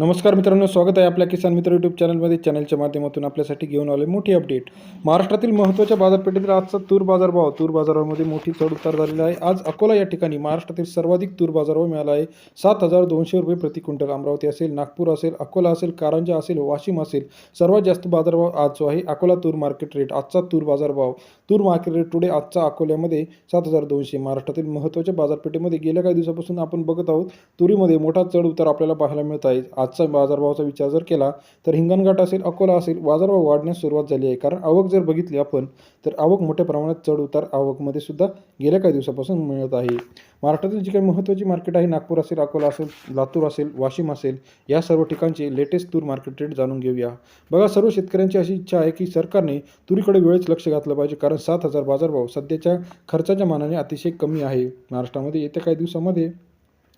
नमस्कार मित्रांनो स्वागत आहे आपल्या किसान मित्र यूट्यूब चॅनलमध्ये चॅनलच्या माध्यमातून आपल्यासाठी घेऊन आले मोठी अपडेट महाराष्ट्रातील महत्त्वाच्या बाजारपेठेतील आजचा तूर बाजारभाव तूर बाजारामध्ये मोठी चढ उतार झालेला आहे. आज अकोला या ठिकाणी महाराष्ट्रातील सर्वाधिक तूर बाजारभाव मिळाला आहे. सात हजार दोनशे रुपये प्रति क्विंटल अमरावती असेल नागपूर असेल अकोला असेल कारंजा असेल वाशिम असेल. सर्वात जास्त बाजारभाव आज जो आहे अकोला तूर मार्केट रेट आजचा तूर बाजारभाव. तूर मार्केट रेट टुडे आजचा अकोल्यामध्ये सात हजार दोनशे. महाराष्ट्रातील महत्त्वाच्या बाजारपेठेमध्ये गेल्या काही दिवसापासून आपण बघत आहोत तुरीमध्ये मोठा चढ उतार आपल्याला पाहायला मिळत आहे. आज आजचा बाजारभावाचा विचार जर केला तर हिंगणघाट असेल अकोला असेल बाजारभाव वाढण्यास सुरुवात झाली आहे. कारण आवक जर बघितली आपण तर आवक मोठ्या प्रमाणात चढ उतार आवकमध्ये सुद्धा गेल्या काही दिवसापासून मिळत आहे. महाराष्ट्रातील जी काही महत्त्वाची मार्केट आहे नागपूर असेल अकोला असेल लातूर असेल वाशिम असेल या सर्व ठिकाणचे लेटेस्ट तूर मार्केट रेट जाणून घेऊया. बघा सर्व शेतकऱ्यांची अशी इच्छा आहे की सरकारने तुरीकडे वेळेच लक्ष घातलं पाहिजे कारण सात हजार बाजारभाव सध्याच्या खर्चाच्या मानाने अतिशय कमी आहे. महाराष्ट्रामध्ये येत्या काही दिवसामध्ये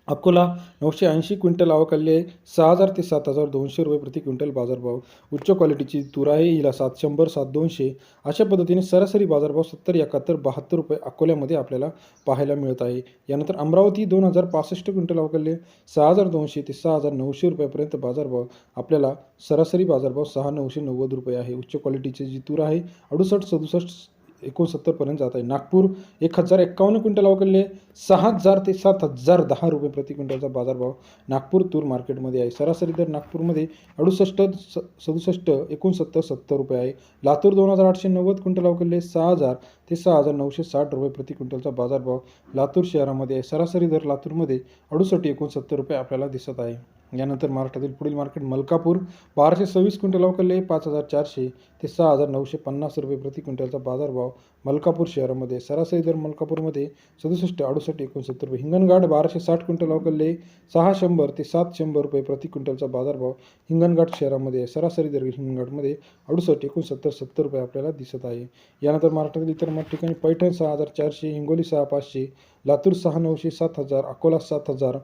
अकोला नऊशे ऐंशी क्विंटल आवकाली आहे. सहा हजार ते सात हजार दोनशे रुपये प्रति क्विंटल बाजारभाव. उच्च क्वालिटीची तूर आहे हिला सात शंभर सात दोनशे. अशा पद्धतीने सरासरी बाजारभाव सत्तर एकाहत्तर बहात्तर रुपये अकोल्यामध्ये आपल्याला पाहायला मिळत आहे. यानंतर अमरावती दोन हजार पासष्ट क्विंटल अवकाली आहे. सहा हजार दोनशे ते सहा हजार नऊशे रुपयापर्यंत बाजारभाव आपल्याला सरासरी बाजारभाव सहा नऊशे नव्वद रुपये आहे. उच्च क्वालिटीची जी तूर आहे अडुसष्ट सदुसष्ट एकोणसत्तरपर्यंत जात आहे. नागपूर एक हजार एक्कावन्न क्विंटल अवकलले सहा हजार ते सात हजार दहा रुपये प्रति क्विंटलचा बाजारभाव नागपूर तूर मार्केटमध्ये आहे. सरासरी दर नागपूरमध्ये अडुसष्ट स सदुसष्ट एकोणसत्तर सत्तर रुपये आहे. लातूर दोन हजार आठशे नव्वद क्विंटल अवकलले सहा हजार ते सहा हजार नऊशे साठ रुपये प्रति क्विंटलचा बाजारभाव लातूर शहरामध्ये आहे. सरासरी दर लातूरमध्ये अडुसष्ट एकोणसत्तर रुपये आपल्याला दिसत आहे. यानंतर महाराष्ट्रातील पुढील मार्केट मलकापूर. बाराशे सव्वीस क्विंटल अवकलले पाच हजार चारशे ते सहा हजार नऊशे पन्नास रुपये प्रति क्विंटलचा बाजारभाव मलकापूर शहरामध्ये. सरासरी दर मलकापूरमध्ये सदुसष्ट अडुसष्ट एकोणसत्तर रुपये. हिंगणघाट बाराशे साठ क्विंटल अवकलले सहा शंभर ते सात शंभर रुपये प्रति क्विंटलचा बाजारभाव हिंगणघाट शहरामध्ये. सरासरी दर हिंगणघाटमध्ये अडुसष्ट एकोणसत्तर सत्तर रुपये आपल्याला दिसत आहे. यानंतर महाराष्ट्रातील इतर मग ठिकाणी पैठण सहा हजार चारशे हिंगोली सहा पाचशे लातूर सहा नऊशे सात हजार अकोला सात हजार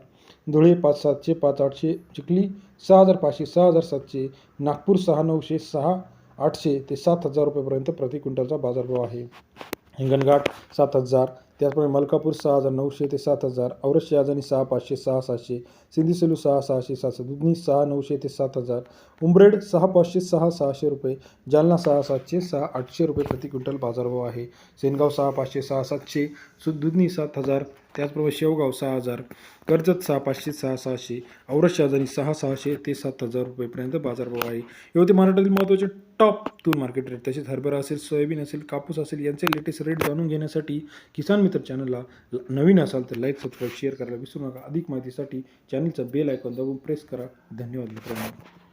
धुळे पाच सातशे पाच आठशे चिखली सहा हजार पाचशे सहा हजार सातशे नागपूर सहा नऊशे सहा आठशे ते सात हजार रुपयेपर्यंत प्रति क्विंटलचा बाजारभाव आहे. हिंगणघाट सात हजार त्याचप्रमाणे मलकापूर सहा हजार नऊशे ते सात हजार औरस याजनी सहा पाचशे सहा सहाशे सिंधी सेलू सहा सहाशे सातशे दुधनी सहा नऊशे ते सात हजार उंबरेड सहा पाचशे सहा सहाशे रुपये जालना सहा सातशे सहा आठशे रुपये प्रति क्विंटल बाजारभाव आहे. सेनगाव सहा पाचशे सहा सातशे सु दुधनी सात हजार त्याचप्रमाणे शेवगाव सहा हजार कर्जत सहा पाचशे सहा सहाशे औरस शाहजानी सहा सहाशे ते सात हजार रुपयेपर्यंत बाजारभाव आहे. हे महाराष्ट्रातील महत्त्वाचे टॉप तूर मार्केट रेट तसेच हरभरा असेल सोयाबीन असेल कापूस असेल यांचे लेटेस्ट रेट जाणून घेण्यासाठी किसान मित्र चॅनलला नवीन असाल तर लाईक सबस्क्राईब शेअर करायला विसरू नका. अधिक माहितीसाठी चॅनलचा बेल आयकॉन दाबून प्रेस करा. धन्यवाद मित्रांनो.